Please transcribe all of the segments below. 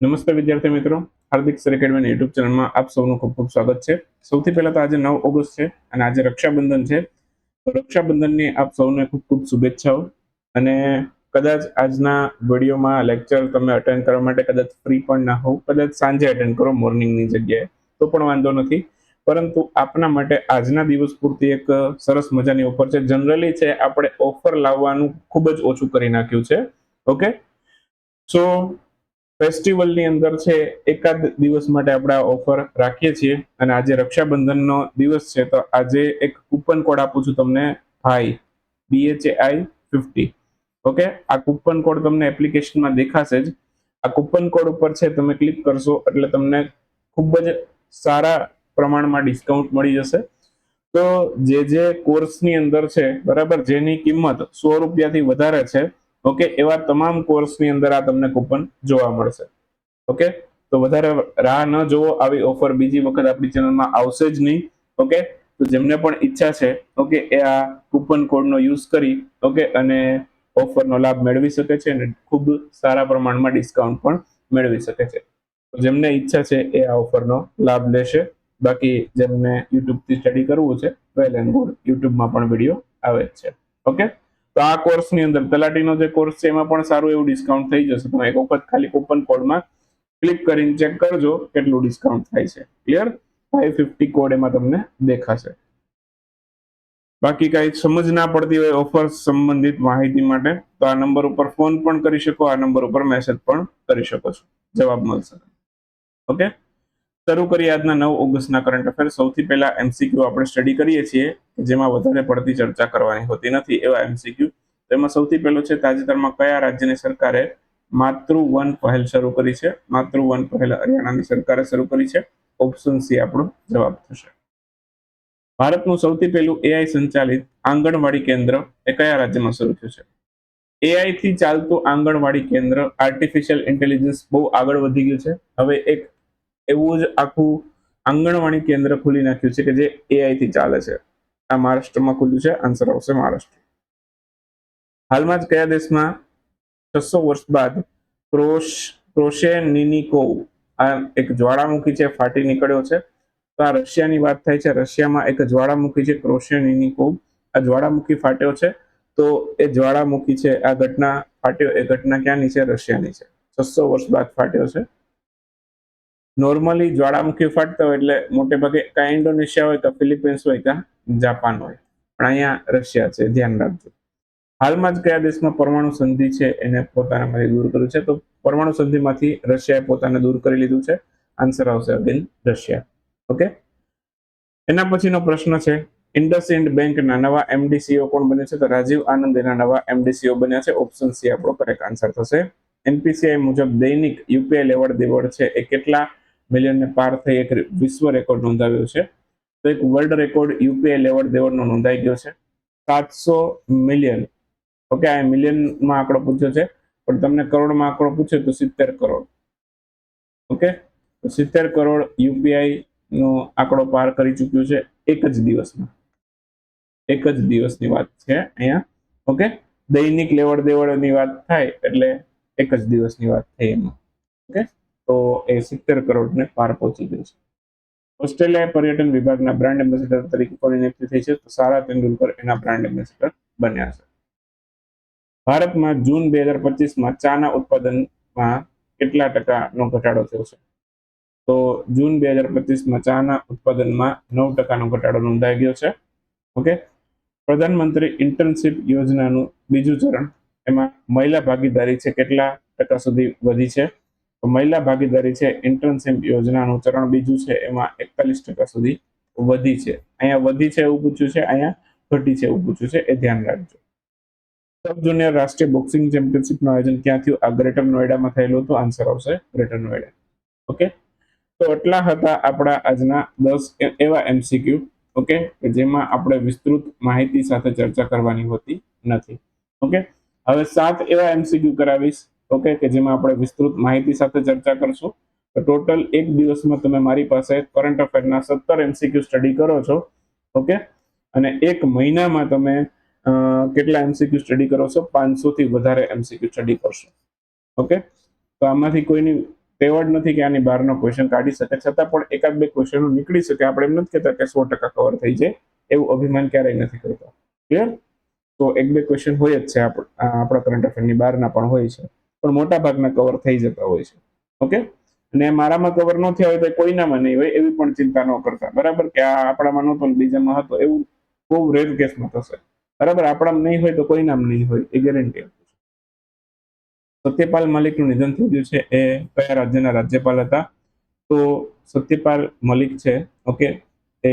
નમસ્તે વિદ્યાર્થી મિત્રો. હાર્દિક સર એકેડમીના યુટ્યુબ ચેનલમાં આપ સૌનું ખૂબ ખૂબ સ્વાગત છે. સૌથી પહેલા તો આજે નવ ઓગસ્ટ છે અને આજે રક્ષાબંધન છે. રક્ષાબંધનની આપ સૌને ખૂબ ખૂબ શુભેચ્છાઓ. અને કદાચ આજના વિડીયોમાં લેક્ચર તમે અટેન્ડ કરવા માટે કદાચ ફ્રી પણ ના હોવ, કદાચ સાંજે અટેન્ડ કરો મોર્નિંગની જગ્યાએ, તો પણ વાંધો નથી. પરંતુ આપના માટે આજના દિવસ પૂરતી એક સરસ મજાની ઓફર છે. જનરલી છે, આપણે ઓફર લાવવાનું ખૂબ જ ઓછું કરી નાખ્યું છે. ઓકે સો ફેસ્ટિવલની અંદર છે, એકાદ દિવસ માટે આપણે આ ઓફર રાખીએ છીએ. અને આજે રક્ષાબંધનનો દિવસ છે, તો આજે એક કૂપન કોડ આપું છું તમને, ભાઈ B H I fifty okay આ કૂપન કોડ તમને એપ્લિકેશનમાં દેખાશે જ. આ કૂપન કોડ ઉપર છે, તમે ક્લિક કરશો, એટલે તમને ખૂબ જ સારા પ્રમાણમાં ડિસ્કાઉન્ટ મળી જશે. તો જે જે કોર્સની અંદર છે, બરાબર, જેની કિંમત સો રૂપિયાથી વધારે છે ઓકે એવા તમામ કોર્સની અંદર આ તમને કૂપન જોવા મળશે. ઓકે તો વધારે રાહ ન જોવો આવી ઓફર બીજી વખત આપણી ચેનલમાં આવશે જ નહીં. ઓકે તો જેમને પણ ઈચ્છા છે ઓકે એ આ કૂપન કોડનો યુઝ કરી ઓકે અને ઓફરનો લાભ મેળવી શકે છે અને ખૂબ સારા પ્રમાણમાં ડિસ્કાઉન્ટ પણ મેળવી શકે છે. જેમને ઈચ્છા છે, એ આ ઓફરનો લાભ લેશે. બાકી જેમને યુટ્યુબથી સ્ટડી કરવું છે વેલ એન્ડ ગુડ યુટ્યુબમાં પણ વીડિયો આવે જ છે. ઓકે તો આ કોર્સની અંદર તલાટીનો જે કોર્સ છે, એમાં પણ સારું એવું ડિસ્કાઉન્ટ થઈ જશે. તમે એક વખત ખાલી કૂપન કોડમાં ક્લિક કરીને ચેક કરજો કેટલું ડિસ્કાઉન્ટ થાય છે. ક્લિયર ફાઈવ ફિફ્ટી કોડ એમાં તમને દેખાશે. બાકી કઈ સમજ ના પડતી હોય ઓફર સંબંધિત માહિતી માટે, તો આ નંબર ઉપર ફોન પણ કરી શકો, આ નંબર ઉપર મેસેજ પણ કરી શકો છો. જવાબ મળશે. ઓકે શરૂ કરીએ આજના નવ ઓગસ્ટના કરંટ અફેર સૌથી પહેલા એમસીક્યુ આપણે સ્ટડી કરીએ છીએ. જેમાં વધારે પડતી ચર્ચા કરવાની હોતી નથી એવા એમસીક્યુ તેમાં સૌથી પહેલો છે તાજેતરમાં કયા રાજ્યની સરકારે માતૃ વન પહેલ શરૂ કરી છે? માતૃ વન પહેલ હરિયાણાની સરકારે શરૂ કરી છે? ઓપ્શન સી આપણો જવાબ થશે. ભારતનું સૌથી પહેલું એઆઈ સંચાલિત આંગણવાડી કેન્દ્ર એ કયા રાજ્યમાં શરૂ થયું છે? એઆઈ થી ચાલતું આંગણવાડી કેન્દ્ર આર્ટિફિશિયલ ઇન્ટેલિજન્સ બહુ આગળ વધી ગયું છે. હવે એક એવું જ આખું આંગણવાડી કેન્દ્ર ખુલી નાખ્યું છે કે જે એઆઈ થી ચાલે છે. આ મહારાષ્ટ્રમાં ખુલ્યું છે. આન્સર આવશે મહારાષ્ટ્ર. હાલમાં જ કયા દેશમાં છસો વર્ષ બાદ ક્રોશ, ક્રોશેનિનિકોવ આ એક જ્વાળામુખી છે, ફાટી નીકળ્યો છે. તો આ રશિયાની વાત થાય છે. રશિયામાં એક જ્વાળામુખી છે, ક્રોશેનિનિકોવ. આ જ્વાળામુખી ફાટ્યો છે. તો એ જ્વાળામુખી છે, આ ઘટના ફાટ્યો, એ ઘટના ક્યાંની છે? રશિયાની છે. છસો વર્ષ બાદ ફાટ્યો છે. નોર્મલી જ્વાળામુખી ફાટતા હોય એટલે મોટે ભાગે કાં ઇન્ડોનેશિયા હોય કાં ફિલિપિન્સ હોય કાં જાપાન હોય. પણ અહીંયા રશિયા છે, ધ્યાન રાખજો. હાલમાં જ કયા દેશમાં પરમાણુ સંધિ છે એને પોતાનામાંથી દૂર કર્યું છે? તો પરમાણુ સંધિમાંથી રશિયાએ પોતાને દૂર કરી લીધું છે. આન્સર આવશે અગેન રશિયા. ઓકે એના પછીનો પ્રશ્ન છે ઇન્ડસઇન્ડ બેંકના નવા એમડીસીઓ કોણ બન્યા છે? તો રાજીવ આનંદ એના નવા એમડીસીઓ બન્યા છે. ઓપ્શન સી આપણો કરેક્ટ આન્સર થશે. એનપીસીઆઈ મુજબ દૈનિક યુપીઆઈ લેવડ દેવડ છે એ કેટલા મિલિયનને પાર થઈ એક વિશ્વ રેકોર્ડ નોંધાવ્યો છે? તો એક વર્લ્ડ રેકોર્ડ યુપીઆઈ લેવડ દેવડનો નોંધાઈ ગયો છે. સાતસો મિલિયન ઓકે આ મિલિયનમાં આંકડો પૂછ્યો છે. પણ તમને કરોડમાં આંકડો પૂછ્યો તો સિત્તેર કરોડ. ઓકે સિત્તેર કરોડ યુપીઆઈ નો આંકડો પાર કરી ચૂક્યો છે એક જ દિવસમાં. એક જ દિવસની વાત છે અહીંયા. ઓકે દૈનિક લેવડ દેવડની વાત થાય એટલે એક જ દિવસની વાત થઈ એમાં. ઓકે તો એ સિત્તેર કરોડને પાર પહોંચી ગયું છે. ઓસ્ટ્રેલિયા પર્યટન વિભાગના બ્રાન્ડ એમ્બેસેડર તરીકે કોની નિયુક્તિ થઈ છે, તો સારા તેંડુલકર એના બ્રાન્ડ એમ્બેસેડર બન્યા છે. ભારતમાં જૂન બે હજાર પચીસમાં ચાના ઉત્પાદનમાં કેટલા ટકાનો ઘટાડો થયો છે? તો જૂન બે હજાર પચીસમાં ચાના ઉત્પાદનમાં નવ ટકાનો ઘટાડો નોંધાઈ ગયો છે. ઓકે? પ્રધાનમંત્રી ઇન્ટર્નશીપ યોજનાનું બીજું ચરણ એમાં મહિલા ભાગીદારી છે, કેટલા ટકા સુધી વધી છે? તો મહિલા ભાગીદારી છે ઇન્ટર્નશીપ યોજનાનું ચરણ બીજું છે, એમાં એકતાલીસ ટકા સુધી વધી છે. અહીંયા વધી છે એવું પૂછ્યું છે, અહીંયા ઘટી છે એવું પૂછ્યું છે, એ ધ્યાન રાખજો. સબ જુનિયર રાષ્ટ્રીય બોક્સિંગ ચેમ્પિયનશિપનું આયોજન ક્યાં થયું? આ ગ્રેટર નોઈડામાં થયેલું હતું. આન્સર આવશે ગ્રેટર નોઈડા ઓકે તો એટલા હતા આપણા આજના દસ એવા એમસીક્યુ ઓકે જેમાં આપણે વિસ્તૃત માહિતી સાથે ચર્ચા કરવાની હોતી નથી. ઓકે હવે સાત એવા એમસીક્યુ કરાવીશ. ઓકે, કે જેમાં આપણે વિસ્તૃત માહિતી સાથે ચર્ચા કરશું. તો ટોટલ એક દિવસમાં તમે મારી પાસે કરંટ અફેરના સત્તર એમસીક્યુ સ્ટડી કરો છો, ઓકે? અને એક મહિનામાં તમે કેટલા એમસીક્યુ સ્ટડી કરો છો? પાંચસો થી વધારે એમસીક્યુ સ્ટડી કરશો, ઓકે? તો આમાંથી કોઈની તેવડ નથી કે આની બહારનો ક્વેશ્ચન કાઢી શકે. છતાં પણ એકાદ બે ક્વેશ્ચનો નીકળી શકે. આપણે એમ નથી કહેતા કે સો ટકા કવર થઈ જાય. એવું અભિમાન ક્યારેય નથી કરતા. ક્લિયર તો એક બે ક્વેશ્ચન હોય જ છે આપ- આપણા કરંટ અફેરની બહારના પણ હોય છે. પણ મોટા ભાગના કવર થઈ જતા હોય છે. ઓકે અને મારામાં કવર ન થયા હોય તો કોઈનામાં નહીં હોય એવી પણ ચિંતા ન કરતા. બરાબર? કે આ આપણામાં નહોતો બીજામાં હતો એવું બહુ રેર કેસમાં થશે. બરાબર? આપણામાં નહીં હોય તો કોઈનામાં નહીં હોય એ ગેરંટી સત્યપાલ મલિકનું નિધન થઈ ગયું છે એ કયા રાજ્યના રાજ્યપાલ હતા? તો સત્યપાલ મલિક છે ઓકે એ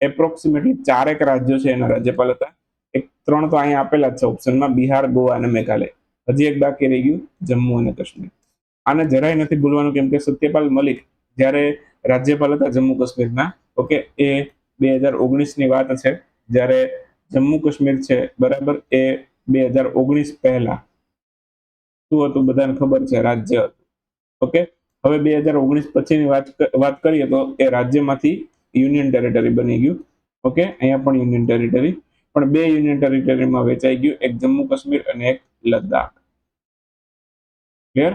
એપ્રોક્સિમેટલી ચારેક રાજ્યો છે એના રાજ્યપાલ હતા. એક ત્રણ તો અહીંયા આપેલા જ છે ઓપ્શનમાં બિહાર, ગોવા અને મેઘાલય. હજી એક બાકી રહી ગયું, જમ્મુ અને કાશ્મીર. આને જરાય નથી ભૂલવાનું કેમ કે સત્યપાલ મલિક જ્યારે રાજ્યપાલ હતા જમ્મુ કાશ્મીરના, ઓકે, એ બે હજાર ઓગણીસની વાત છે. જ્યારે જમ્મુ કાશ્મીર છે, બરાબર, એ બે હજાર ઓગણીસ પહેલા. શું હતું બધાને ખબર છે? રાજ્ય ઓકે, હવે બે હજાર ઓગણીસ પછીની વાત વાત કરીએ તો એ રાજ્યમાંથી યુનિયન ટેરેટરી બની ગયું. ઓકે, અહીંયા પણ યુનિયન ટેરેટરી, પણ બે યુનિયન ટેરેટરીમાં વેચાઈ ગયું, એક જમ્મુ કાશ્મીર અને એક લદ્દાખ. ક્લિયર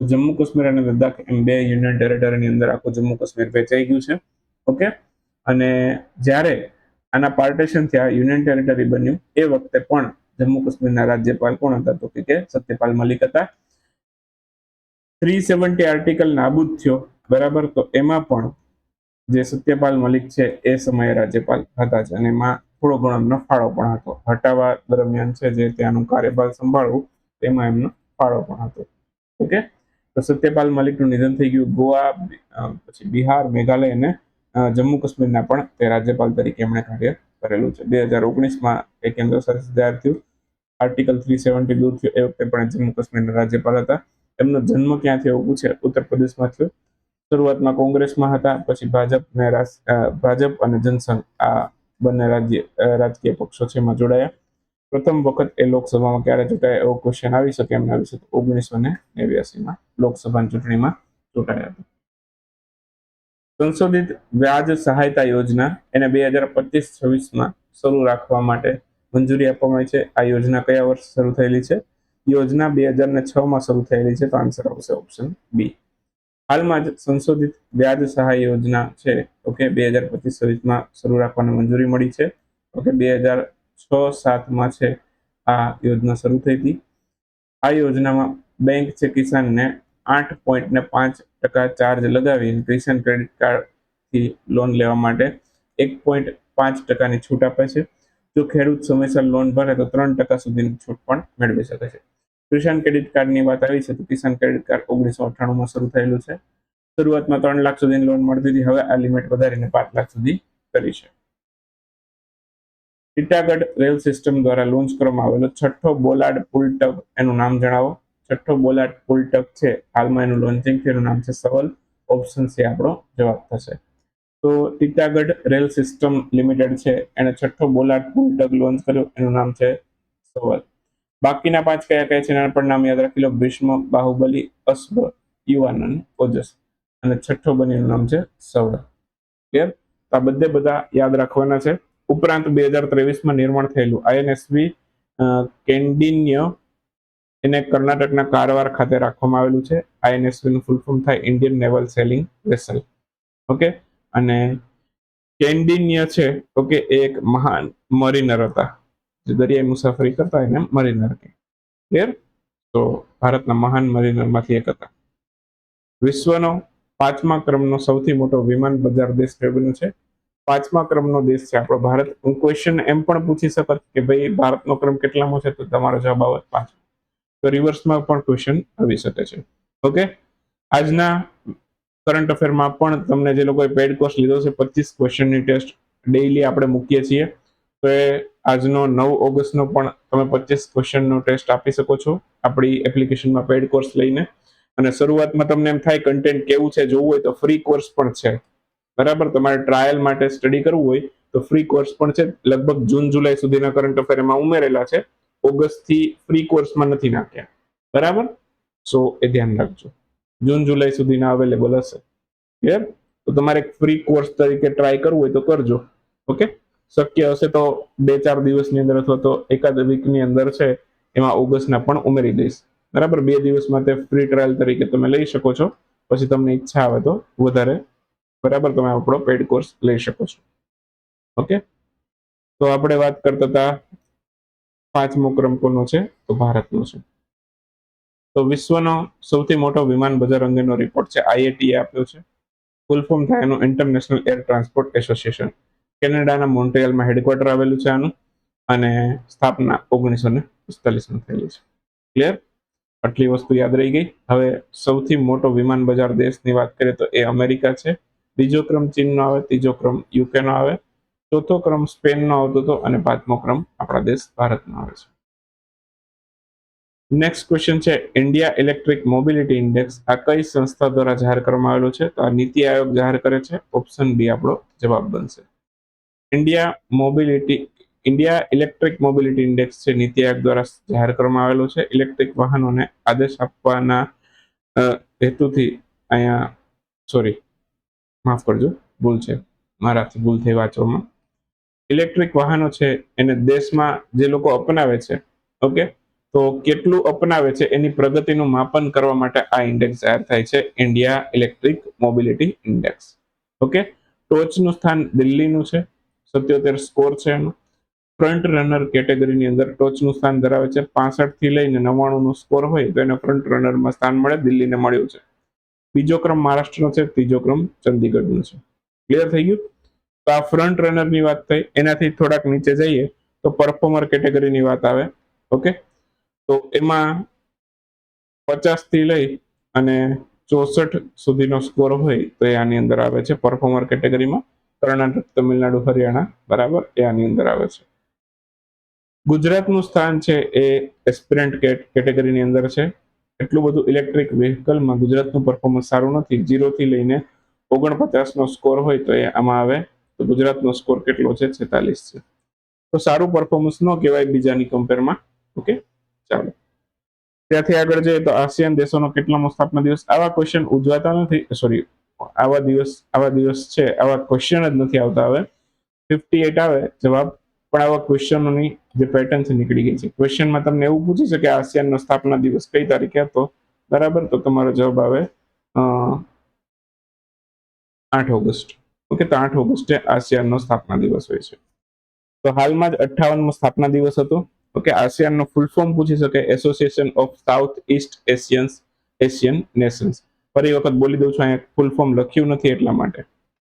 જમ્મુ કાશ્મીર અને લદ્દાખ એમ બે યુનિયન ટેરેટરીની અંદર આખું જમ્મુ કાશ્મીર વેચાઈ ગયું છે. ઓકે અને જ્યારે આના પાર્ટેશન થયા યુનિયન ટેરેટરી બન્યું, એ વખતે પણ જમ્મુ કાશ્મીરના રાજ્યપાલ કોણ હતા તો કે સત્યપાલ મલિક હતા. થ્રી સેવન્ટી આર્ટિકલ નાબૂદ થયો, બરાબર? તો એમાં પણ જે સત્યપાલ મલિક છે, એ સમયે રાજ્યપાલ હતા જ અને એમાં થોડો ઘણો એમનો ફાળો પણ હતો. હટાવા દરમિયાન છે જે ત્યાંનું કાર્યભાર સંભાળવું, તેમાં એમનો ફાળો પણ હતો. ઓકે? તો સત્યપાલ મલિકનું નિધન થઈ ગયું ગોવા પછી બિહાર, મેઘાલય અને જમ્મુ કાશ્મીરના પણ તે રાજ્યપાલ તરીકે એમણે કાર્ય કરેલું છે. બે હજાર ઓગણીસમાં એક કેન્દ્ર શાસિત જાહેર થયું. આર્ટિકલ થ્રી સેવન્ટી દૂર થયું. એ વખતે પણ જમ્મુ કાશ્મીરના રાજ્યપાલ હતા. એમનો જન્મ ક્યાં થયો પૂછે? ઉત્તર પ્રદેશમાં થયો. શરૂઆતમાં કોંગ્રેસમાં હતા, પછી ભાજપ ને ભાજપ અને જનસંઘ આ બંને રાજ્ય રાજકીય પક્ષો છે એમાં જોડાયા. પ્રથમ વખત એ લોકસભામાં ક્યારે ચૂંટાયા એવો ક્વેશ્ચન આવી શકે એમને આવી શકે ઓગણીસો ને નેવ્યાસીમાં લોકસભાની ચૂંટણીમાં ચૂંટાયા હતા. સંશોધિત વ્યાજ સહાયતા યોજના એને બે હજાર પચીસ છવ્વીસમાં શરૂ રાખવા માટે મંજૂરી આપવામાં આવી છે. આ યોજના કયા વર્ષ શરૂ થયેલી છે? યોજના બે હજાર ને છ માં શરૂ થયેલી છે તો આન્સર આવશે ઓપ્શન બી હાલમાં જ સંશોધિત વ્યાજ સહાય યોજના છે. ઓકે, બે હજાર પચીસ છવ્વીસમાં શરૂ રાખવાની મંજૂરી મળી છે. ઓકે, બે હજાર છ સાતમાં છે આ યોજના શરૂ થઈ હતી. આ યોજનામાં બેંક છે કિસાનને આઠ પોઈન્ટ ને પાંચ ટકા ચાર્જ લગાવીને કિસાન ક્રેડિટ કાર્ડથી લોન લેવા માટે એક પોઈન્ટ પાંચ ટકાની છૂટ આપે છે. જો ખેડૂત સમયસર લોન ભરે તો ત્રણ ટકા સુધીની છૂટ પણ મેળવી શકે છે. કિસાન ક્રેડિટ કાર્ડની વાત આવી છે, તો કિસાન ક્રેડિટ કાર્ડ ઓગણીસો અઠ્ઠાણુંમાં શરૂ થયેલું છે. શરૂઆતમાં ત્રણ લાખ સુધીની લોન મળતી હતી હવે આ લિમિટ વધારીને પાંચ લાખ સુધી કરી છે. ટીટાગઢ રેલ સિસ્ટમ દ્વારા લોન્ચ કરવામાં આવેલો છઠ્ઠો બોલાડ પુલ ટબ, એનું નામ જણાવો. છઠ્ઠો બોલાડ પુલ ટબ છે, હાલમાં એનું લોન્ચિંગ છે, એનું નામ છે સવલ. ઓપ્શન સી આપણો જવાબ થશે. તો ટીટાગઢ રેલ સિસ્ટમ લિમિટેડ છે એને છઠ્ઠો બોલાડ પુલ ટબ લોન્ચ કર્યો, એનું નામ છે સવલ. બાકીના પાંચ કયા કયા છે એના પણ નામ યાદ રાખી લો. ભીષ્મ, બાહુબલી, અશ્વ યુવાનન ઓજસ. અને છઠ્ઠો બનીનું નામ છે સવળ ક્લિયર આ બધે બધા યાદ રાખવાના છે. ઉપરાંત બે હજાર ત્રેવીસમાં નિર્માણ થયેલું આઈએનએસવી કેન્ડિન્ય, એને કર્ણાટકના કારવાર ખાતે રાખવામાં આવેલું છે. આઈએનએસવી નું ફૂલ ફોર્મ થાય Indian naval sailing vessel okay અને કેન્ડિન્ય છે ઓકે એક મહાન મરીનર હતા. દરિયાઈ મુસાફરી કરતા એને મરીનર કહે ક્લિયર તો ભારતના મહાન મરીનરમાંથી એક હતા. વિશ્વનો પાંચમા ક્રમનો સૌથી મોટો વિમાન બજાર દેશ કયો છે? પાંચમા ક્રમનો દેશ છે આપણો ભારત. ક્વેશ્ચન એમ પણ પૂછી શકત કે ભાઈ ભારતનો ક્રમ કેટલામો છે? તો તમારો જવાબ આવે પાંચ તો રિવર્સમાં પણ ક્વેશ્ચન આવી શકે છે. ઓકે આજના કરંટ અફેરમાં પણ તમને જે લોકોએ પેડ કોર્સ લીધો છે, પચીસ ક્વેશ્ચનની ટેસ્ટ ડેઇલી આપણે મૂકીએ છીએ. તો એ આજનો નવ ઓગસ્ટનો પણ તમે પચીસ ક્વેશ્ચનનો ટેસ્ટ આપી શકો છો. આપણી એપ્લિકેશનમાં પેડ કોર્સ લઈને. અને શરૂઆતમાં તમને એમ થાય કન્ટેન્ટ કેવું છે, જોવું હોય તો ફ્રી કોર્સ પણ છે. બરાબર? તમારે ટ્રાયલ માટે સ્ટડી કરવું હોય તો ફ્રી કોર્સ પણ છે. લગભગ જૂન, જુલાઈ સુધીના કરંટ અફેર એમાં ઉમેરેલા છે. ઓગસ્ટથી ફ્રી કોર્સમાં નથી નાખ્યા. બરાબર? સો એ ધ્યાન રાખજો. જૂન, જુલાઈ સુધીના અવેલેબલ હશે. ક્લિયર તો તમારે ફ્રી કોર્સ તરીકે ટ્રાય કરવું હોય તો કરજો. ઓકે શક્ય હશે તો બે ચાર દિવસની અંદર અથવા તો એકાદ વીકની અંદર છે, એમાં ઓગસ્ટના પણ ઉમેરી દઈશ. બરાબર? બે દિવસ માટે ફ્રી ટ્રાયલ તરીકે તમે લઈ શકો છો. પછી તમને ઈચ્છા આવે તો વધારે. બરાબર? તમે આપણો પેડ કોર્સ લઈ શકો છો. ઓકે? તો આપણે વાત કરતા હતા પાંચમો ક્રમ કોનો છે, તો ભારતનો છે. તો વિશ્વનો સૌથી મોટો વિમાન બજાર અંગેનો રિપોર્ટ છે આઈએટીએ આપ્યો છે. ફૂલ ફોર્મ થાય એનું ઇન્ટરનેશનલ એર ટ્રાન્સપોર્ટ એસોસિએશન કેનેડાના મોન્ટ્રિયલમાં હેડક્વાર્ટર આવેલું છે આનું અને સ્થાપના ઓગણીસો ને પિસ્તાલીસમાં થયેલી છે. ક્લિયર આટલી વસ્તુ યાદ રહી ગઈ. હવે સૌથી મોટો વિમાન બજાર દેશની વાત કરીએ તો એ અમેરિકા છે. બીજો ક્રમ ચીનનો આવે, ત્રીજો ક્રમ યુકેનો આવે, ચોથો ક્રમ સ્પેનનો આવતો હતો અને પાંચમો ક્રમ આપણા દેશ ભારતનો આવે છે. નેક્સ્ટ ક્વેશ્ચન છે ઇન્ડિયા ઇલેક્ટ્રિક મોબિલિટી ઇન્ડેક્સ આ કઈ સંસ્થા દ્વારા જાહેર કરવામાં આવેલો છે? તો આ નીતિ આયોગ જાહેર કરે છે. ઓપ્શન બી આપણો જવાબ બનશે. India mobility India electric mobility index છે, નીતિ આયોગ દ્વારા જાહેર કરવામાં આવેલો છે. ઇલેક્ટ્રિક વાહનોને આદેશ આપવાના હેતુથી અહીંયા સોરી માફ કરજો, ભૂલ છે. મારાથી ભૂલ થઈ વાંચવામાં. ઇલેક્ટ્રિક વાહનો છે, એને દેશમાં જે લોકો અપનાવે છે ઓકે તો કેટલું અપનાવે છે, એની પ્રગતિનું માપન કરવા માટે આ ઇન્ડેક્સ જાહેર થાય છે India electric mobility index okay ટોચનું સ્થાન દિલ્હીનું છે સત્યોતેર સ્કોર છે એનો ફ્રન્ટ રનર કેટેગરીની અંદર ટોચનું સ્થાન ધરાવે છે. પાસઠથી લઈને નવ્વાણું નો સ્કોર હોય તો એને ફ્રન્ટ રનરમાં સ્થાન મળે, દિલ્હીને મળ્યું છે. બીજો ક્રમ મહારાષ્ટ્રનો છે, ત્રીજો ક્રમ ચંદીગઢનો છે. ક્લિયર થઈ ગયું? તો આ ફ્રન્ટ રનરની વાત થઈ. એનાથી થોડાક નીચે જઈએ તો પરફોર્મર કેટેગરીની વાત આવે. ઓકે તો એમાં પચાસથી લઈ અને ચોસઠ સુધીનો સ્કોર હોય તો એ આની અંદર આવે છે પરફોર્મર કેટેગરીમાં કર્ણાટક, તમિલનાડુ, હરિયાણા, બરાબર? એ આની અંદર આવે છે. ગુજરાતનું સ્થાન છે એ એસ્પિરન્ટ કેટેગરીની અંદર છે. એટલું બધું ઇલેક્ટ્રિક વ્હીકલમાં ગુજરાતનું પરફોર્મન્સ સારું નથી. જીરોથી લઈને ઓગણપચાસ નો સ્કોર હોય તો એ આમાં આવે. તો ગુજરાતનો સ્કોર કેટલો છે? છેતાલીસ છે. તો સારું પરફોર્મન્સ ન કહેવાય બીજાની કમ્પેરમાં ઓકે? ચાલો. ત્યાંથી આગળ જઈએ તો આસિયાન દેશોનો કેટલામો સ્થાપના દિવસ? આવા ક્વેશ્ચન ઉજવાતા નથી. સોરી આવા દિવસ આવા દિવસ છે, આવા ક્વેશ્ચન જ નથી આવતા હવે. ફિફ્ટી એટ આવે, જવાબ. પણ આવા ક્વેશ્ચનોની જે પેટર્ન છે, નીકળી ગઈ છે. ક્વેશ્ચનમાં તમને એવું પૂછી છે કે આસિયાનનો સ્થાપના દિવસ કઈ તારીખે હતો? બરાબર? તો તમારો જવાબ આવે આઠ ઓગસ્ટ. ઓકે, તો આઠ ઓગસ્ટે આસિયાનનો સ્થાપના દિવસ હોય છે. તો હાલમાં જ અઠ્ઠાવનમો સ્થાપના દિવસ હતો. ઓકે આસિયાનનો ફૂલ ફોર્મ પૂછી શકે. Association of south east Asians Asian nations ફરી વખત બોલી દઉં છું, અહીંયા ફૂલ ફોર્મ લખ્યું નથી એટલા માટે.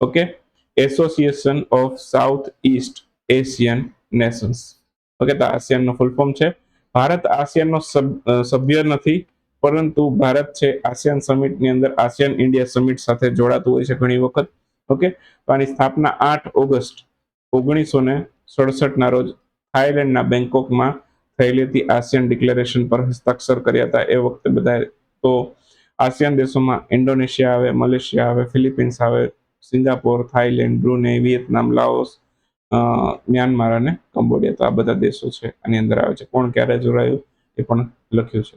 Okay association of south east Asian nations okay તો આસિયાનનો ફૂલ ફોર્મ છે. ભારત આસિયાનનો સભ્ય નથી, પરંતુ ભારત છે આસિયાન સમિટની અંદર આસિયાન ઇન્ડિયા સમિટ સાથે જોડાતું હોય છે ઘણી વખત. ઓકે તો આની સ્થાપના આઠ ઓગસ્ટ ઓગણીસો ને સડસઠના રોજ થાઈલેન્ડના બેંકોકમાં થયેલી હતી. આસિયન ડિક્લેરેશન પર હસ્તાક્ષર કર્યા હતા. એ વખતે બધા તો આસિયાન દેશોમાં ઇન્ડોનેશિયા આવે, મલેશિયા આવે, ફિલિપિન્સ આવે, Singapore Thailand Brunei, Vietnam, Laos Myanmar અને કંબોડિયા. તો આ બધા દેશો છે, આની અંદર આવે છે. કોણ ક્યારે જોડાયું એ પણ લખ્યું છે.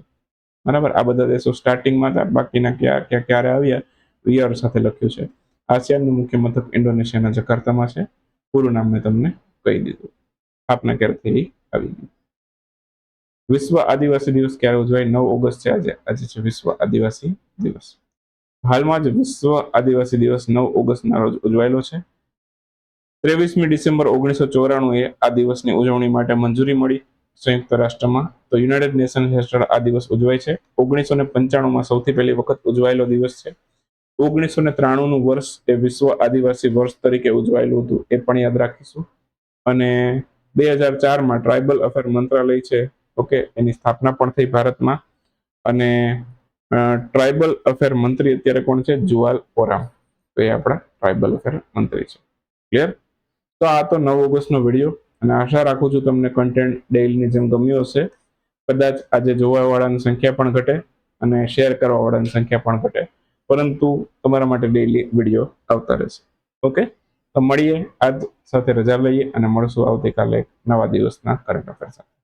બરાબર? આ બધા દેશો સ્ટાર્ટિંગમાં હતા, બાકીના ક્યાં ક્યાં, ક્યારે આવ્યા યર સાથે લખ્યું છે. આસિયાનનું મુખ્ય મથક ઇન્ડોનેશિયાના જકાર્તામાં છે. પૂરું નામ મેં તમને કહી દીધું. સ્થાપના ક્યારે થઈ આવી ગઈ વિશ્વ આદિવાસી દિવસ ક્યારે ઉજવાય? નવ ઓગસ્ટ આજે. આજે છે વિશ્વ આદિવાસી દિવસ. હાલમાં જ વિશ્વ આદિવાસી દિવસ નવ ઓગસ્ટના રોજ ઉજવાયેલો છે. ત્રેવીસમી ડિસેમ્બર ઓગણીસો ચોરાણું એ આ દિવસની ઉજવણી માટે મંજૂરી મળી સંયુક્ત રાષ્ટ્રમાં. તો યુનાઇટેડ નેશન હેઠળ આ દિવસ ઉજવાય છે. ઓગણીસો ને પંચાણુંમાં સૌથી પહેલી વખત ઉજવાયેલો દિવસ છે. ઓગણીસો ને ત્રાણુંનું વર્ષ એ વિશ્વ આદિવાસી વર્ષ તરીકે ઉજવાયેલું હતું. એ પણ યાદ રાખીશું. અને બે હજાર ચારમાં ટ્રાઇબલ અફેર મંત્રાલય છે. ઓકે, એની સ્થાપના પણ થઈ ભારતમાં. અને ટ્રાઇબલ અફેર મંત્રી અત્યારે કોણ છે? જુવાલ ઓરામ. તો એ આપણા ટ્રાઇબલ અફેર મંત્રી છે. ક્લિયર તો આ તો નવ ઓગસ્ટનો વીડિયો, અને આશા રાખું છું તમને કન્ટેન્ટ ડેઇલીની જેમ ગમ્યો હશે. કદાચ આજે જોવાવાળાની સંખ્યા પણ ઘટે, અને શેર કરવા વાળાની સંખ્યા પણ ઘટે. પરંતુ તમારા માટે ડેઇલી વીડિયો આવતા રહેશે. ઓકે? તો મળીએ આજ સાથે, રજા લઈએ, અને મળશું આવતીકાલે નવા દિવસના કરંટ અફેર સાથે.